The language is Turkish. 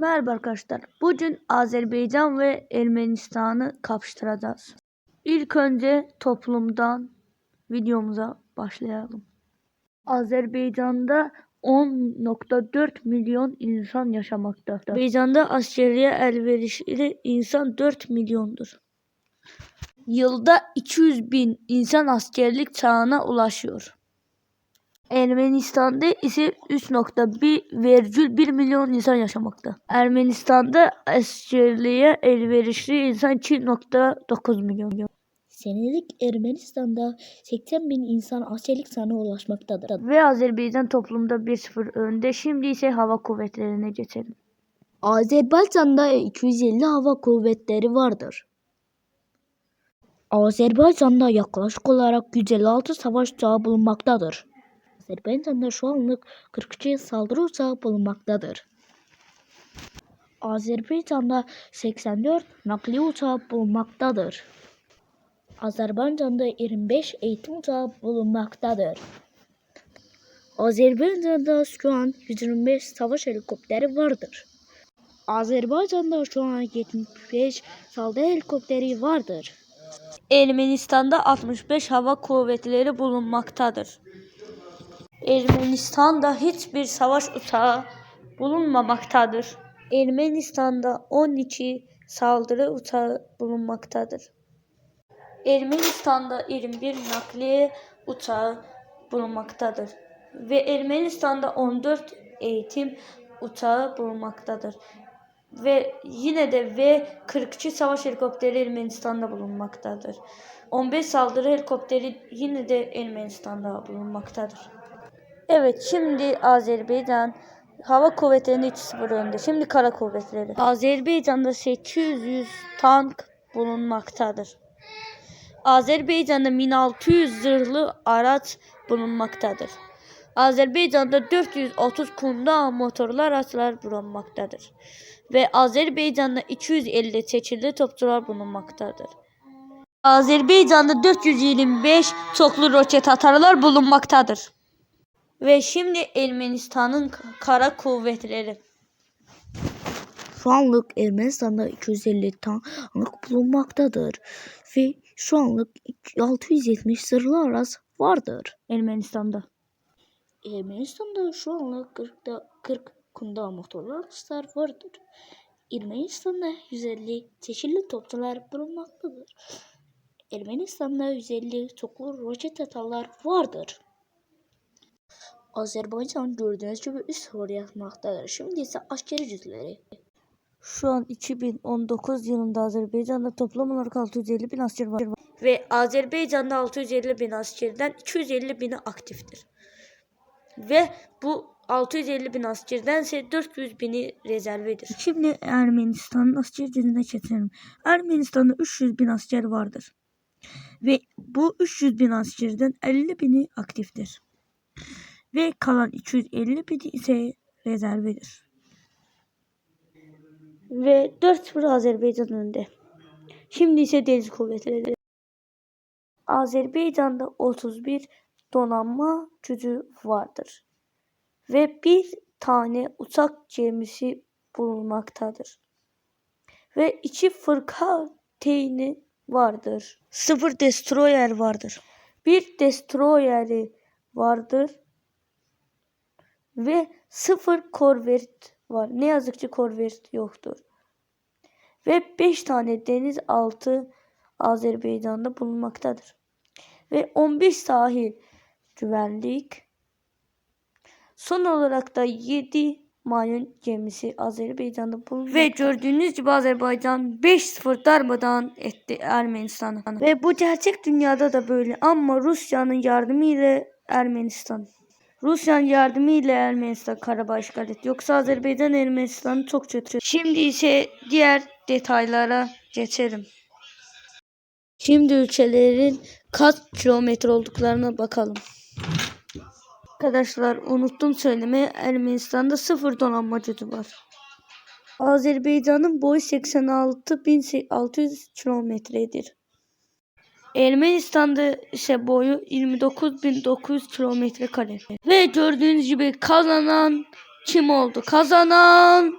Merhaba arkadaşlar. Bugün Azerbaycan ve Ermenistan'ı kapıştıracağız. İlk önce toplumdan videomuza başlayalım. Azerbaycan'da 10.4 milyon insan yaşamakta. Azerbaycan'da askeriye elverişli insan 4 milyondur. Yılda 200 bin insan askerlik çağına ulaşıyor. Ermenistan'da ise 3.1 milyon insan yaşamakta. Ermenistan'da askerliğe elverişli insan 2.9 milyon. Senelik Ermenistan'da 80 bin insan askerlik sana ulaşmaktadır. Ve Azerbaycan toplumda 1-0 önde. Şimdi ise hava kuvvetlerine geçelim. Azerbaycan'da 250 hava kuvvetleri vardır. Azerbaycan'da yaklaşık olarak 156 savaş uçağı bulunmaktadır. Azerbaycan'da şu anlık 42 saldırı uçağı bulunmaktadır. Azerbaycan'da 84 nakliye uçağı bulunmaktadır. Azerbaycan'da 25 eğitim uçağı bulunmaktadır. Azerbaycan'da şu an 125 savaş helikopteri vardır. Azerbaycan'da şu an 75 saldırı helikopteri vardır. Ermenistan'da 65 hava kuvvetleri bulunmaktadır. Ermenistan'da hiçbir savaş uçağı bulunmamaktadır. Ermenistan'da 12 saldırı uçağı bulunmaktadır. Ermenistan'da 21 nakliye uçağı bulunmaktadır. Ve Ermenistan'da 14 eğitim uçağı bulunmaktadır. Ve yine de V-42 savaş helikopteri Ermenistan'da bulunmaktadır. 15 saldırı helikopteri yine de Ermenistan'da bulunmaktadır. Evet şimdi Azerbaycan hava kuvvetlerinde 2-0 önde. Şimdi kara kuvvetleri. Azerbaycan'da 800 tank bulunmaktadır. Azerbaycan'da 1600 zırhlı araç bulunmaktadır. Azerbaycan'da 430 kunda motorlu araçlar bulunmaktadır. Ve Azerbaycan'da 250 çeşitli topçular bulunmaktadır. Azerbaycan'da 425 çoklu roket atarlar bulunmaktadır. Ve şimdi Ermenistan'ın kara kuvvetleri. Şu anlık Ermenistan'da 250 tank bulunmaktadır. Ve şu anlık 670 zırhlı araç vardır. Ermenistan'da. Ermenistan'da şu anlık 40'da 40 kunda motorlu araçlar vardır. Ermenistan'da 150 çeşitli topçular bulunmaktadır. Ermenistan'da 150 çoklu roket atarlar vardır. Azerbaycan gördüğünüz gibi üst sıfır yapmaktadır. Şimdi ise askeri cüzleri. Şu an 2019 yılında Azerbaycan'da toplam olarak 650 bin asker var. Ve Azerbaycan'da 650 bin askerden 250 bini aktiftir. Ve bu 650 bin askerden ise 400 bini rezervedir. Şimdi Ermenistan'ın asker gücüne geçelim. Ermenistan'da 300 bin asker vardır. Ve bu 300 bin askerden 50 bini aktiftir. Ve kalan 250 bini ise rezervedir. Ve 4-0 Azerbaycan önde. Şimdi ise deniz kuvvetleri. Azerbaycan'da 31 donanma gücü vardır. Ve bir tane uçak gemisi bulunmaktadır. Ve iki fırka teyni vardır. Sıfır destroyer vardır. Bir destroyeri vardır. Ve sıfır korvet var. Ne yazık ki korvet yoktur. Ve 5 tane denizaltı Azerbaycan'da bulunmaktadır. Ve 15 sahil güvenlik. Son olarak da 7 mayın gemisi Azerbaycan'da bulunmaktadır. Ve gördüğünüz gibi Azerbaycan 5-0 darmadan etti Ermenistan'ı. Ve bu gerçek dünyada da böyle ama Rusya'nın yardımı ile Ermenistan. Rusya'nın yardımı ile Ermenistan Karabağ işgal etti. Yoksa Azerbaycan Ermenistan'ı çok kötü. Şimdi ise diğer detaylara geçelim. Şimdi ülkelerin kaç kilometre olduklarına bakalım. Arkadaşlar unuttum söylemeye Ermenistan'da sıfır donanma gücü var. Azerbaycan'ın boyu 86.600 kilometredir. Ermenistan'da ise boyu 29.900 kilometre kare. Ve gördüğünüz gibi kazanan kim oldu? Kazanan